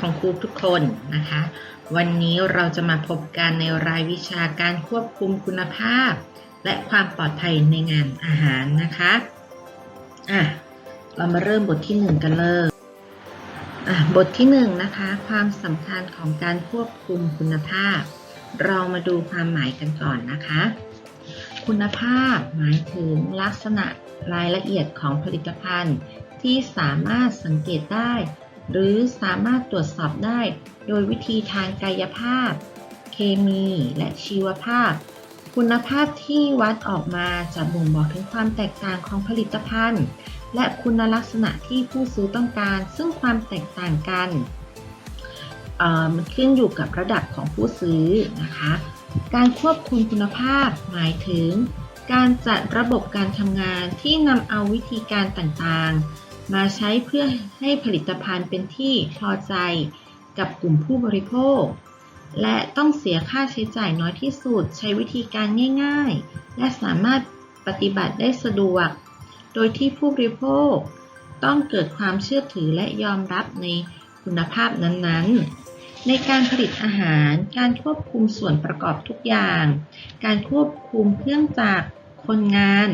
ของครูทุกคนนะคะ วันนี้เราจะมาพบกันในรายวิชาการควบคุมคุณภาพ และความปลอดภัยในงานอาหารนะคะอะเรามาเริ่มบทที่หนึ่งกันเลยอะบทที่หนึ่งนะคะ ความสำคัญของการควบคุมคุณภาพ เรามาดูความหมายกันก่อนนะคะ คุณภาพหมายถึงลักษณะรายละเอียดของผลิตภัณฑ์ที่สามารถสังเกตได้ หรือสามารถตรวจสอบได้โดยวิธีทางกายภาพ เคมีและชีวภาพ คุณภาพที่วัดออกมาจะบ่งบอกถึงความแตกต่างของผลิตภัณฑ์ และคุณลักษณะที่ผู้ซื้อต้องการ ซึ่งความแตกต่างกันมันขึ้นอยู่กับระดับของผู้ซื้อนะคะ การควบคุมคุณภาพหมายถึง การจัดระบบการทำงานที่นำเอาวิธีการต่างๆ มาใช้เพื่อให้ผลิตภัณฑ์เป็นที่พอใจกับกลุ่มผู้บริโภค และต้องเสียค่าใช้จ่ายน้อยที่สุด ใช้วิธีการง่าย ๆ และสามารถปฏิบัติได้สะดวก โดยที่ผู้บริโภค ต้องเกิดความเชื่อถือและยอมรับในคุณภาพนั้นๆ ในการผลิตอาหาร การควบคุมส่วนประกอบทุกอย่าง การควบคุมเครื่องจักรคนงาน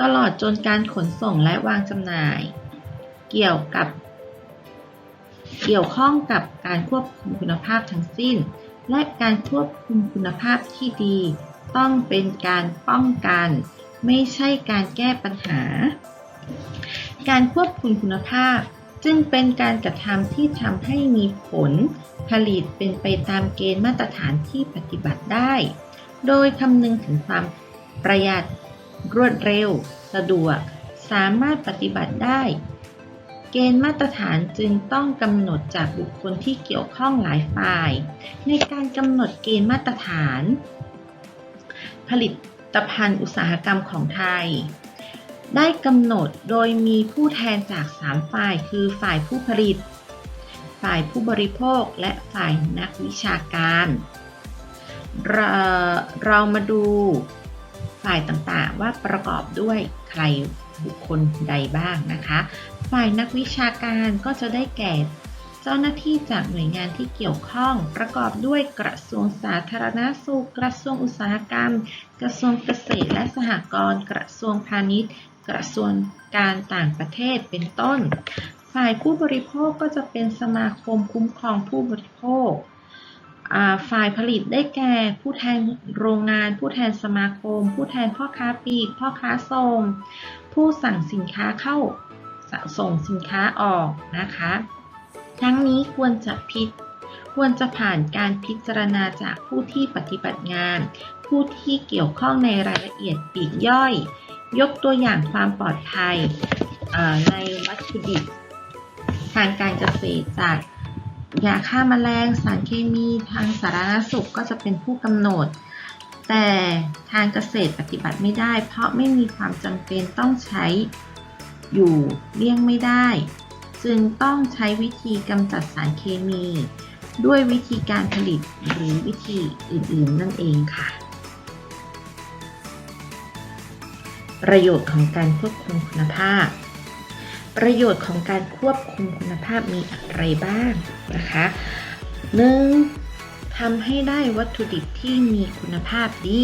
ตลอดจนการขนส่งและวางจำหน่าย เกี่ยวกับ เกี่ยวข้องกับการควบคุมคุณภาพทั้งสิ้น และการควบคุมคุณภาพที่ดี ต้องเป็นการป้องกัน ไม่ใช่การแก้ปัญหา การควบคุมคุณภาพจึงเป็นการกระทำที่ทำให้มีผลผลิตเป็นไปตามเกณฑ์มาตรฐานที่ปฏิบัติได้ โดยคำนึงถึงความประหยัด รวดเร็ว สะดวก สามารถปฏิบัติได้ เกณฑ์มาตรฐานจึงต้องกำหนดจากบุคคลที่เกี่ยวข้องหลายฝ่าย ในการกำหนดเกณฑ์มาตรฐาน ผลิตภัณฑ์อุตสาหกรรมของไทย ได้กำหนดโดยมีผู้แทนจาก 3 ฝ่าย คือฝ่ายผู้ผลิต ฝ่ายผู้บริโภค และฝ่ายนักวิชาการ เราเรามาดู ฝ่ายต่างๆ ว่าประกอบด้วยใครบุคคลใดบ้างนะคะ ฝ่ายนักวิชาการก็จะได้แก่เจ้าหน้าที่จากหน่วยงานที่เกี่ยวข้อง ประกอบด้วยกระทรวงสาธารณสุข กระทรวงอุตสาหกรรม กระทรวงเกษตรและสหกรณ์กระทรวงพาณิชย์ กระทรวงการต่างประเทศเป็นต้น ฝ่ายผู้บริโภคก็จะเป็นสมาคมคุ้มครองผู้บริโภค ฝ่ายผลิตได้แก่ ผู้แทนโรงงาน ผู้แทนสมาคม ผู้แทนพ่อค้าปลีก พ่อค้าส่ง ผู้สั่งสินค้าเข้าส่งสินค้าออกนะคะ ทั้งนี้ควรจะพิจควรจะผ่านการพิจารณาจากผู้ที่ปฏิบัติงาน ผู้ที่เกี่ยวข้องในรายละเอียดปีกย่อย ยกตัวอย่างความปลอดภัยในวัตถุดิบทางการเกษตรจาก ยาฆ่าแมลงสารเคมีทางสาธารณสุขก็จะเป็นผู้กำหนด แต่ทางเกษตรปฏิบัติไม่ได้ เพราะไม่มีความจำเป็นต้องใช้อยู่เลี่ยงไม่ได้ จึงต้องใช้วิธีกำจัดสารเคมี ด้วยวิธีการผลิตหรือวิธีอื่นๆนั่นเองค่ะ ประโยชน์ของการควบคุมคุณภาพ ประโยชน์ของการควบคุมคุณภาพมีอะไรบ้างนะคะ 1. ทำให้ได้วัตถุดิบที่มีคุณภาพดี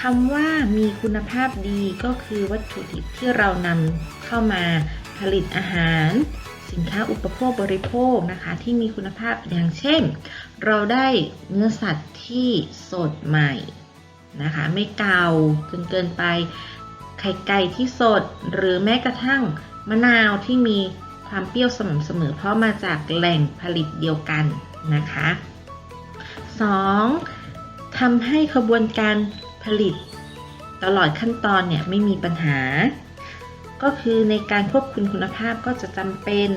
คำว่ามีคุณภาพดีก็คือวัตถุดิบที่เรานำเข้ามาผลิตอาหาร สินค้าอุปโภคบริโภคนะคะ ที่มีคุณภาพอย่างเช่น เราได้เนื้อสัตว์ที่สดใหม่นะคะ ไม่เก่าจนเกินไปไข่ไก่ที่สดหรือแม้กระทั่ง มะนาวที่มีความเปรี้ยวสม่ำเสมอ เพราะมาจากแหล่งผลิตเดียวกันนะคะ 2. ทำให้ขบวนการผลิตตลอดขั้นตอนเนี่ยไม่มีปัญหา ก็คือในการควบคุมคุณภาพก็จะจำเป็น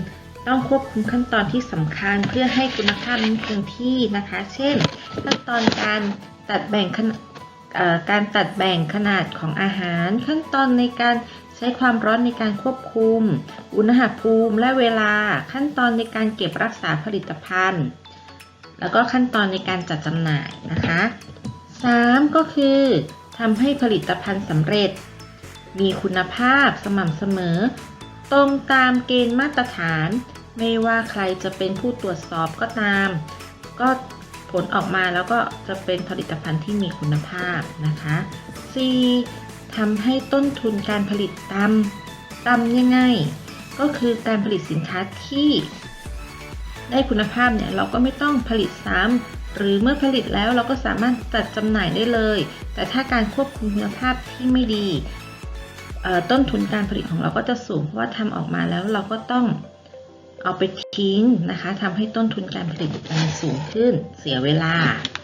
ต้องควบคุมขั้นตอนที่สำคัญเพื่อให้คุณภาพนั้นคงที่นะคะ เช่น ขั้นตอนการตัดแบ่งขนาดการตัดแบ่งขนาดของอาหาร ขั้นตอนในการ ใช้ความร้อนในการควบคุม อุณหภูมิและเวลาขั้นตอนในการเก็บรักษาผลิตภัณฑ์ แล้วก็ขั้นตอนในการจัดจำหน่ายนะคะ 3. ก็คือทำให้ผลิตภัณฑ์สำเร็จ มีคุณภาพสม่ำเสมอ ตรงตามเกณฑ์มาตรฐาน ไม่ว่าใครจะเป็นผู้ตรวจสอบก็ตาม ก็ผลออกมาแล้วก็จะเป็นผลิตภัณฑ์ที่มีคุณภาพนะคะ 4. ทำให้ต้นทุนการผลิตต่ำต่ำยังไง ก็คือการผลิตสินค้าที่ได้คุณภาพเนี่ยเราก็ไม่ต้องผลิตซ้ำหรือเมื่อผลิตแล้วเราก็สามารถจัดจำหน่ายได้เลย แต่ถ้าการควบคุมคุณภาพที่ไม่ดี ต้นทุนการผลิตของเราก็จะสูง เพราะว่าทำออกมาแล้วเราก็ต้องเอาไปทิ้งนะคะทำให้ต้นทุนการผลิตมันสูงขึ้นเสียเวลา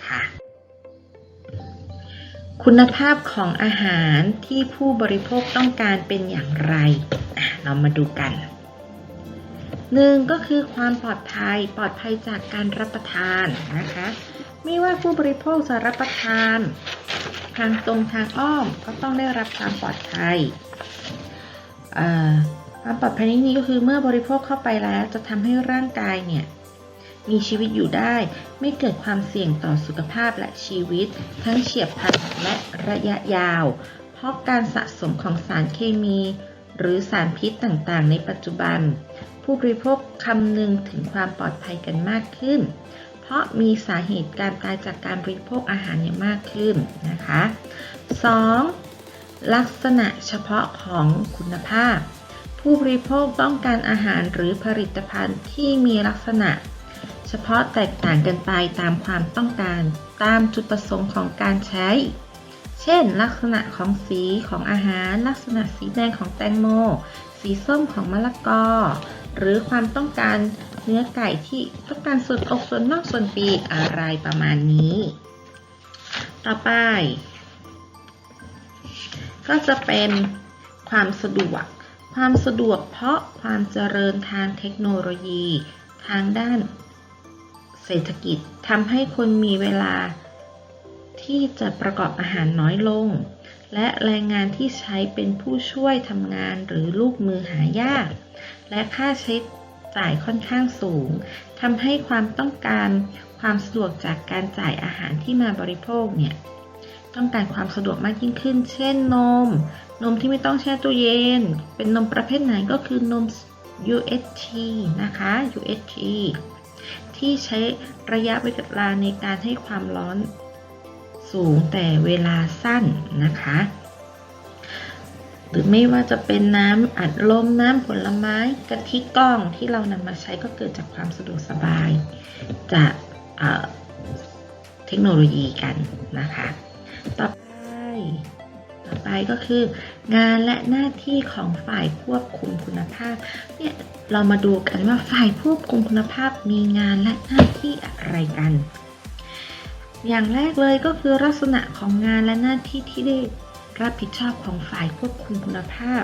ค่ะ คุณภาพของอาหารที่ผู้บริโภคต้องการเป็นอย่างไรเรามาดูกันหนึ่งก็คือความปลอดภัยปลอดภัยจากการรับประทานนะคะ ไม่ว่าผู้บริโภคจะรับประทาน ทางตรงทางอ้อมก็ต้องได้รับความปลอดภัยความปลอดภัยนนี้ก็คือเมื่อบริโภคเข้าไปแล้วจะทำให้ร่างกายเนี่ย มีชีวิตอยู่ได้ ไม่เกิดความเสี่ยงต่อสุขภาพและชีวิต ทั้งเฉียบพลันและระยะยาว เพราะการสะสมของสารเคมี หรือสารพิษต่างๆ ในปัจจุบัน ผู้บริโภคคำนึงถึงความปลอดภัยกันมากขึ้น เพราะมีสาเหตุการตายจากการบริโภคอาหารเนี่ยมากขึ้นนะคะ 2. ลักษณะเฉพาะของคุณภาพ ผู้บริโภคต้องการอาหารหรือผลิตภัณฑ์ที่มีลักษณะ เฉพาะแตกต่างกันไปตามความต้องการ ตามจุดประสงค์ของการใช้ เช่น ลักษณะของสีของอาหาร ลักษณะสีแดงของแตงโม สีส้มของมะละกอ หรือความต้องการเนื้อไก่ที่ต้องการส่วนอกส่วนนอกส่วนปีกอะไรประมาณนี้ ต่อไป ก็จะเป็นความสะดวก ความสะดวกเพราะความเจริญทางเทคโนโลยี ทางด้าน เศรษฐกิจทำให้คนมีเวลา ที่จะประกอบอาหารน้อยลง และแรงงานที่ใช้เป็นผู้ช่วยทำงานหรือลูกมือหายาก และค่าใช้จ่ายค่อนข้างสูงทำให้ความต้องการความสะดวกจากการจ่ายอาหารที่มาบริโภคเนี่ยต้องการความสะดวกมากยิ่งขึ้น เช่นนม นมที่ไม่ต้องแช่ตู้เย็น เป็นนมประเภทไหนก็คือนม UHT นะคะ UHT ที่ใช้ระยะเวลาในการให้ความร้อนสูงแต่เวลาสั้นนะคะ หรือไม่ว่าจะเป็นน้ำอัดลมน้ำผลไม้กะทิกล้องที่เรานำมาใช้ก็เกิดจากความสะดวกสบาย จากเเทคโนโลยีกันนะคะ ต่อไป ต่อไปก็คือ งานและหน้าที่ของฝ่ายควบคุมคุณภาพ เนี่ยเรามาดูกันว่าฝ่ายควบคุมคุณภาพมีงานและหน้าที่อะไรกัน อย่างแรกเลยก็คือลักษณะของงานและหน้าที่ที่ได้รับผิดชอบของฝ่ายควบคุมคุณภาพ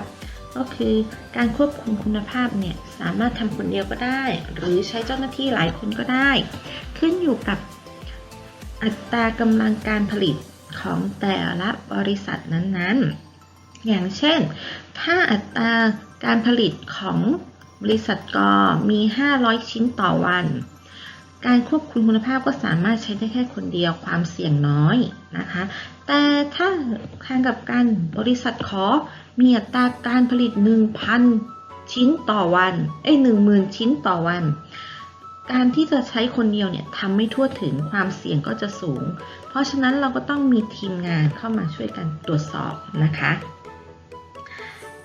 ก็คือการควบคุมคุณภาพเนี่ยสามารถทำคนเดียวก็ได้ หรือใช้เจ้าหน้าที่หลายคนก็ได้ ขึ้นอยู่กับอัตรากำลังการผลิต ของแต่ละบริษัทนั้นๆ อย่างเช่น ถ้าอัตราการผลิตของบริษัทกมี 500 ชิ้นต่อวัน การควบคุมคุณภาพก็สามารถใช้ได้แค่คนเดียวความเสี่ยงน้อยนะคะ แต่ถ้าทางกับการบริษัทขอมีอัตราการผลิต 1,000 ชิ้นต่อวัน เอ้ย10,000 ชิ้นต่อวัน การที่จะใช้คนเดียวเนี่ยทำไม่ทั่วถึงความเสี่ยงก็จะสูง เพราะฉะนั้นเราก็ต้องมีทีมงานเข้ามาช่วยกันตรวจสอบนะคะ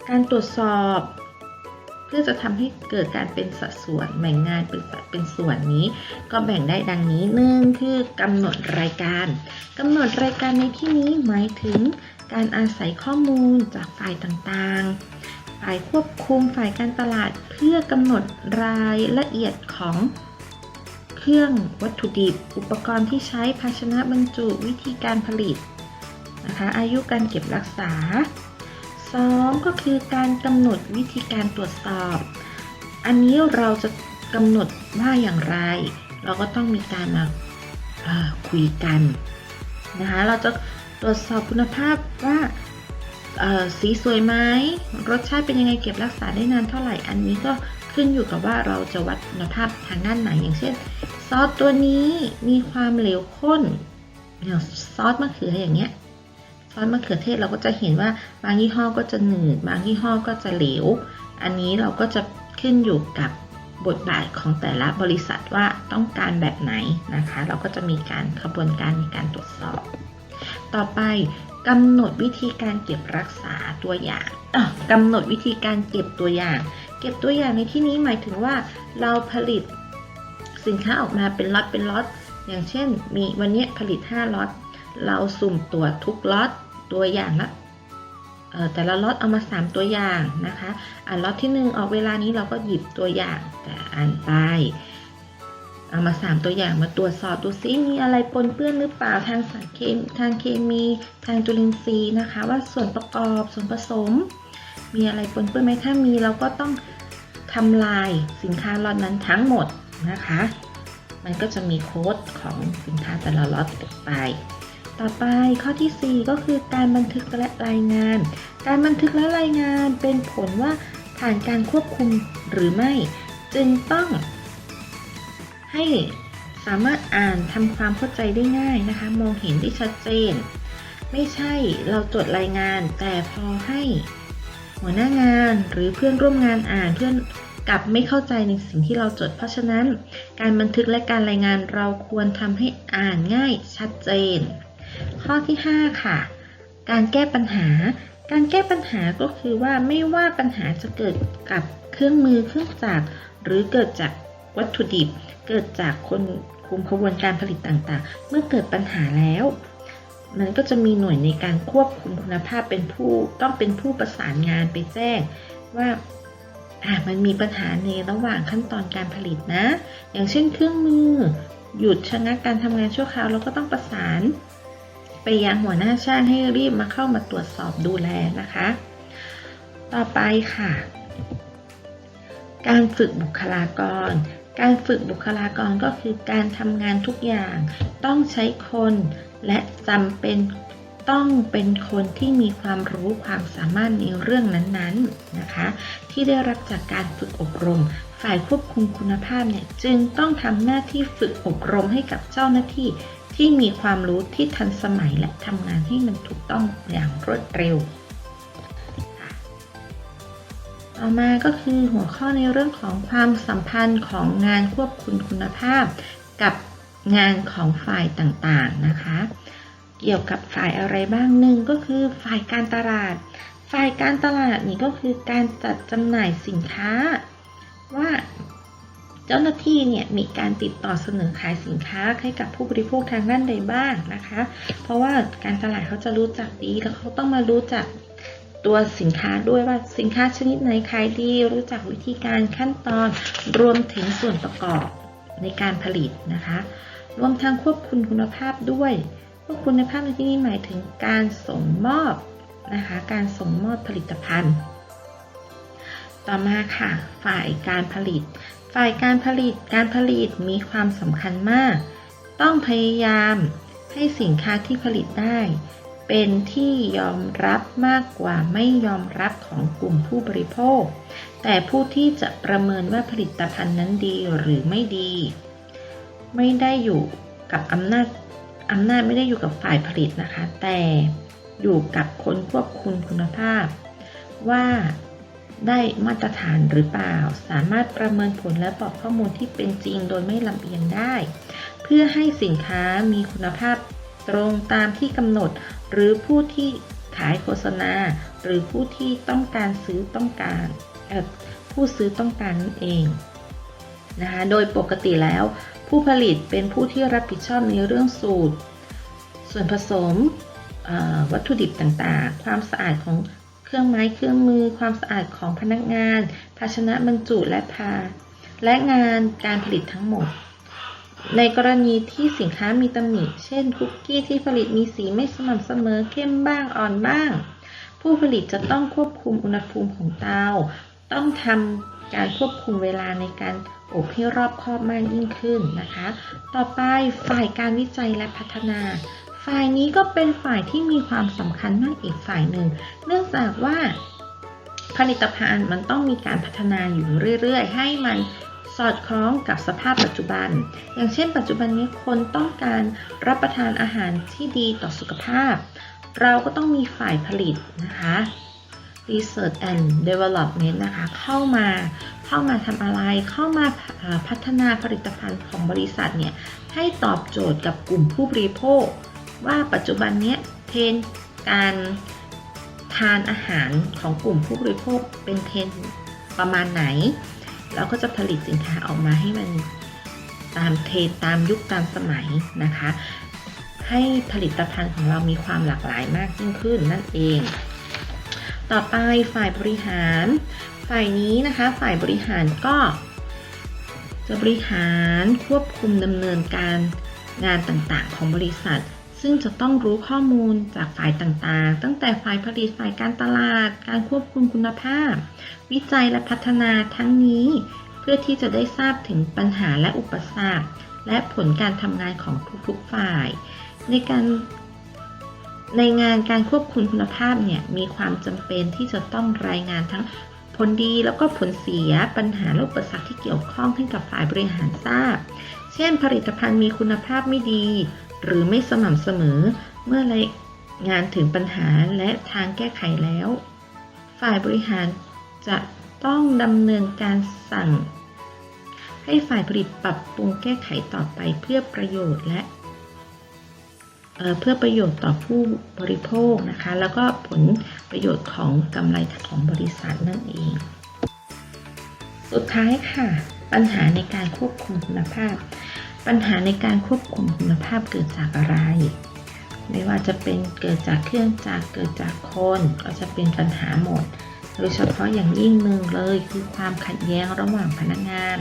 การตรวจสอบเพื่อจะทำให้เกิดการเป็นสัดส่วนแบ่งงานเป็นสัดเป็นส่วนนี้ ก็แบ่งได้ดังนี้หนึ่งคือกำหนดรายการกำหนดรายการในที่นี้หมายถึงการอาศัยข้อมูลจากฝ่ายต่างๆ ฝ่ายควบคุมฝ่ายการตลาดเพื่อกำหนดรายละเอียดของ รื่องวัตถุดิบ อุปกรณ์ที่ใช้ภาชนะบรรจุวิธีการผลิตนะคะอายุการเก็บรักษา 2. ก็คือการกำหนดวิธีการตรวจสอบ อันนี้เราจะกำหนดว่าอย่างไร เราก็ต้องมีการมาคุยกันนะคะเราจะตรวจสอบคุณภาพว่าสีสวยไหมรสชาติเป็นยังไงเก็บรักษาได้นานเท่าไหร่อันนี้ก็ขึ้นอยู่กับว่าเราจะวัดคุณภาพทางด้านไหนอย่างเช่น ซอสตัวนี้มีความเหลวข้นอย่างซอสมะเขืออย่างเงี้ย ซอสมะเขือเทศเราก็จะเห็นว่าบางยี่ห้อก็จะหนืด บางยี่ห้อก็จะเหลว อันนี้เราก็จะขึ้นอยู่กับบทบาทของแต่ละบริษัทว่าต้องการแบบไหนนะคะ เราก็จะมีการขบวนการในการตรวจสอบ ต่อไปกำหนดวิธีการเก็บรักษาตัวอย่างกำหนดวิธีการเก็บตัวอย่าง เก็บตัวอย่างในที่นี้หมายถึงว่า เราผลิต สินค้าออกมาเป็นล็อตเป็นล็อต อย่างเช่น มีวันนี้ผลิต 5ล็อต เราสุ่มตรวจทุกล็อตตัวอย่างละแต่ละล็อตเอามา 3 ตัวอย่างนะคะอ่านล็อตที่ 1 ออกเวลานี้เราก็หยิบตัวอย่างแต่อ่านไปเอามา 3 ตัวอย่างมาตรวจสอบดูซิมีอะไรปนเปื้อนหรือเปล่าทางสารเคมีทางเคมีทางจุลินทรีย์นะคะ ว่าส่วนประกอบส่วนผสม มีอะไรปนเปื้อนไหมถ้ามีเราก็ต้องทำลายสินค้าล็อตนั้นทั้งหมด นะคะ มันก็จะมีโค้ดของสินค้าแต่ละล็อตออกไป ต่อไปข้อที่ 4 ก็คือการบันทึกและรายงาน การบันทึกและรายงานเป็นผลว่าผ่านการควบคุมหรือไม่ จึงต้องให้สามารถอ่านทำความเข้าใจได้ง่ายนะคะ มองเห็นได้ชัดเจน ไม่ใช่เราจดรายงาน แต่พอให้ หัวหน้างานหรือเพื่อนร่วมงานอ่านเพื่อน กับไม่เข้าใจในสิ่งที่เราจด เพราะฉะนั้น การบันทึกและการรายงานเราควรทำให้อ่านง่ายชัดเจน ข้อที่ 5 ค่ะ การแก้ปัญหา การแก้ปัญหาก็คือว่าไม่ว่าปัญหาจะเกิดกับเครื่องมือเครื่องจักรหรือเกิดจากวัตถุดิบ เกิดจากคนคุมขบวนการผลิตต่างๆ เมื่อเกิดปัญหาแล้วมันก็จะมีหน่วยในการควบคุมคุณภาพเป็นผู้ต้องเป็นผู้ประสานงานไปแจ้ง ว่า มันมีปัญหาในระหว่างขั้นตอนการผลิตนะ อย่างเช่นเครื่องมือ หยุดชะงักการทำงานชั่วคราวเราก็ต้องประสาน ไปยังหัวหน้าช่างให้รีบมาเข้ามาตรวจสอบดูแลนะคะ ต่อไปค่ะ การฝึกบุคลากร การฝึกบุคลากรก็คือการทำงานทุกอย่าง ต้องใช้คนและจำเป็น ต้องเป็นคนที่มีความรู้ความสามารถในเรื่องนั้นๆนะคะ ที่ได้รับจากการฝึกอบรม ฝ่ายควบคุมคุณภาพเนี่ยจึงต้องทำหน้าที่ฝึกอบรมให้กับเจ้าหน้าที่ที่มีความรู้ที่ทันสมัยและทำงานให้มันถูกต้องอย่างรวดเร็ว ต่อมาก็คือหัวข้อในเรื่องของความสัมพันธ์ของงานควบคุมคุณภาพ กับงานของฝ่ายต่างๆนะคะ เกี่ยวกับฝ่ายอะไรบ้างหนึ่งก็คือฝ่ายการตลาด ฝ่ายการตลาดนี่ก็คือการจัดจำหน่ายสินค้า ว่าเจ้าหน้าที่เนี่ยมีการติดต่อเสนอขายสินค้าให้กับผู้บริโภคทางด้านใดบ้างนะคะ เพราะว่าการตลาดเขาจะรู้จักดีแล้วเขาต้องมารู้จักตัวสินค้าด้วยว่าสินค้าชนิดไหนขายดี รู้จักวิธีการขั้นตอนรวมถึงส่วนประกอบในการผลิตนะคะ รวมทั้งควบคุมคุณภาพด้วย ควบคุมคุณภาพในที่นี้หมายถึงการส่งมอบนะคะ การส่งมอบผลิตภัณฑ์ ต่อมาค่ะ ฝ่ายการผลิต ฝ่ายการผลิต การผลิตมีความสำคัญมาก ต้องพยายามให้สินค้าที่ผลิตได้ เป็นที่ยอมรับมากกว่าไม่ยอมรับของกลุ่มผู้บริโภค แต่ผู้ที่จะประเมินว่าผลิตภัณฑ์นั้นดีหรือไม่ดี ไม่ได้อยู่กับอำนาจ อำนาจไม่ได้อยู่กับฝ่ายผลิตนะคะ แต่อยู่กับคนควบคุมคุณภาพ ว่าได้มาตรฐานหรือเปล่า สามารถประเมินผลและบอกข้อมูลที่เป็นจริงโดยไม่ลำเอียงได้ เพื่อให้สินค้ามีคุณภาพตรงตามที่กำหนด หรือผู้ที่ขายโฆษณา หรือผู้ที่ต้องการซื้อต้องการผู้ซื้อต้องการนั่นเองนะคะโดยปกติแล้ว ผู้ผลิตเป็นผู้ที่รับผิดชอบในเรื่องสูตร ส่วนผสมวัตถุดิบต่างๆ ความสะอาดของเครื่องไม้เครื่องมือ ความสะอาดของพนักงาน ภาชนะบรรจุและพา และงานการผลิตทั้งหมด ในกรณีที่สินค้ามีตำหนิ เช่น คุกกี้ที่ผลิตมีสีไม่สม่ำเสมอเข้มบ้างอ่อนบ้าง ผู้ผลิตจะต้องควบคุมอุณหภูมิของเตา ต้องทำการควบคุมเวลาในการ อบให้รอบคอบมากยิ่งขึ้นนะคะ ต่อไปฝ่ายการวิจัยและพัฒนา ฝ่ายนี้ก็เป็นฝ่ายที่มีความสำคัญมากอีกฝ่ายหนึ่ง เนื่องจากว่าผลิตภัณฑ์มันต้องมีการพัฒนาอยู่เรื่อยๆ ให้มันสอดคล้องกับสภาพปัจจุบัน อย่างเช่น ปัจจุบันนี้คนต้องการรับประทานอาหารที่ดีต่อสุขภาพ เราก็ต้องมีฝ่ายผลิตนะคะ Research and Development นะคะ เข้ามา เข้ามาทำอะไร เข้ามาพัฒนาผลิตภัณฑ์ของบริษัทเนี่ยให้ตอบโจทย์กับกลุ่มผู้บริโภค ว่าปัจจุบันนี้เทรนการทานอาหารของกลุ่มผู้บริโภคเป็นเทรนประมาณไหนเราก็จะผลิตสินค้าออกมาให้มันตามเทรนตามยุคตามสมัยนะคะ ให้ผลิตภัณฑ์ของเรามีความหลากหลายมากยิ่งขึ้นนั่นเอง ต่อไปฝ่ายบริหาร ฝ่ายนี้นะคะฝ่ายบริหารก็ จะบริหารควบคุมดำเนินการงานต่างๆ ของบริษัท ซึ่งจะต้องรู้ข้อมูลจากฝ่ายต่างๆ ตั้งแต่ฝ่ายผลิตฝ่ายการตลาด การควบคุมคุณภาพ วิจัยและพัฒนาทั้งนี้ เพื่อที่จะได้ทราบถึงปัญหาและอุปสรรคและผลการทำงานของทุกๆฝ่าย ในการในงานการควบคุมคุณภาพเนี่ยมีความจำเป็นที่จะต้องรายงานทั้ง ผลดีแล้วก็ผลเสียปัญหาและอุปสรรคที่เกี่ยวข้องให้กับฝ่ายบริหารทราบ เช่น ผลิตภัณฑ์มีคุณภาพไม่ดี หรือไม่สม่ำเสมอ เมื่อรายงานถึงปัญหาและทางแก้ไขแล้ว ฝ่ายบริหารจะต้องดำเนินการสั่ง ให้ฝ่ายผลิตปรับปรุงแก้ไขต่อไปเพื่อประโยชน์และ เพื่อประโยชน์ต่อผู้บริโภคนะคะ แล้วก็ผลประโยชน์ของกำไรของบริษัทนั่นเอง สุดท้ายค่ะ ปัญหาในการควบคุมคุณภาพ ปัญหาในการควบคุมคุณภาพเกิดจากอะไร ไม่ว่าจะเป็นเกิดจากเครื่องจักเกิดจากคนก็จะเป็นปัญหาหมด โดยเฉพาะอย่างยิ่งหนึ่งเลยคือความขัดแย้งระหว่างพนักงาน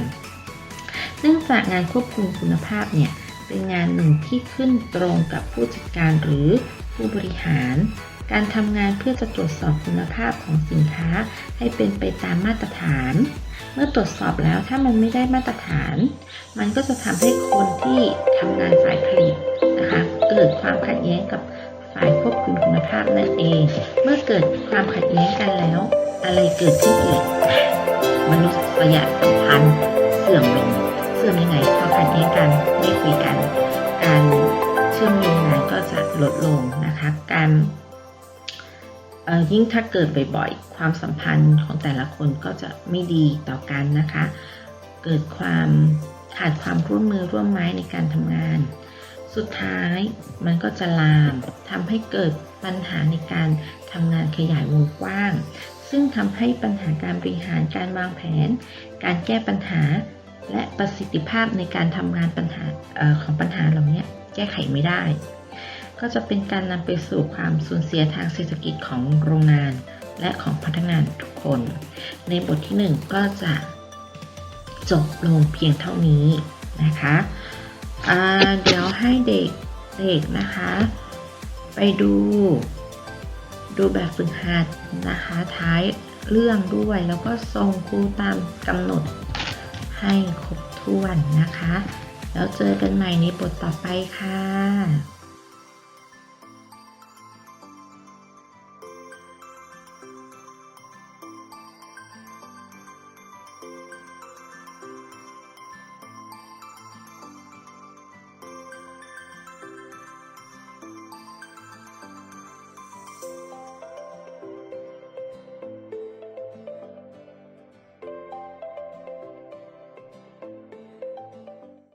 เนื่องจากงานควบคุมคุณภาพเนี่ย เป็นงานหนึ่งที่ขึ้นตรงกับผู้จัดการหรือผู้บริหาร การทำงานเพื่อจะตรวจสอบคุณภาพของสินค้าให้เป็นไปตามมาตรฐาน เมื่อตรวจสอบแล้วถ้ามันไม่ได้มาตรฐาน มันก็จะทำให้คนที่ทำงานฝ่ายผลิตนะคะเกิดความขัดแย้งกับฝ่ายควบคุมคุณภาพนั่นเอง เมื่อเกิดความขัดแย้งกันแล้ว อะไรเกิดขึ้นอีกมนุษยสัมพันธ์เสื่อมลง เสื่อมยังไงพอขัดแย้งกันไม่คุยกัน การเชื่อมโยงงานก็จะลดลงนะคะ การยิ่งถ้าเกิดบ่อยๆ ความสัมพันธ์ของแต่ละคนก็จะไม่ดีต่อกันนะคะ เกิดความขาดความร่วมมือร่วมไม้ในการทำงาน สุดท้ายมันก็จะลามทำให้เกิดปัญหาในการทำงานขยายวงกว้าง ซึ่งทำให้ปัญหาการบริหารการวางแผน การแก้ปัญหา และประสิทธิภาพในการทำงานปัญหาออของปัญหาเหล่านี้แก้ไขไม่ได้ ก็จะเป็นการนำไปสู่ความสูญเสียทางเศรษฐกิจของโรงงาน และของพนักงานทุกคน ในบทที่ 1 ก็จะจบลงเพียงเท่านี้นะคะเดี๋ยวให้เด็กเด็กนะคะ ไปดู ดูแบบฝึกหัดนะคะท้ายเรื่องด้วยแล้วก็ส่งครูตามกำหนด ให้ครบถ้วนนะคะ แล้วเจอกันใหม่ในบทต่อไปค่ะ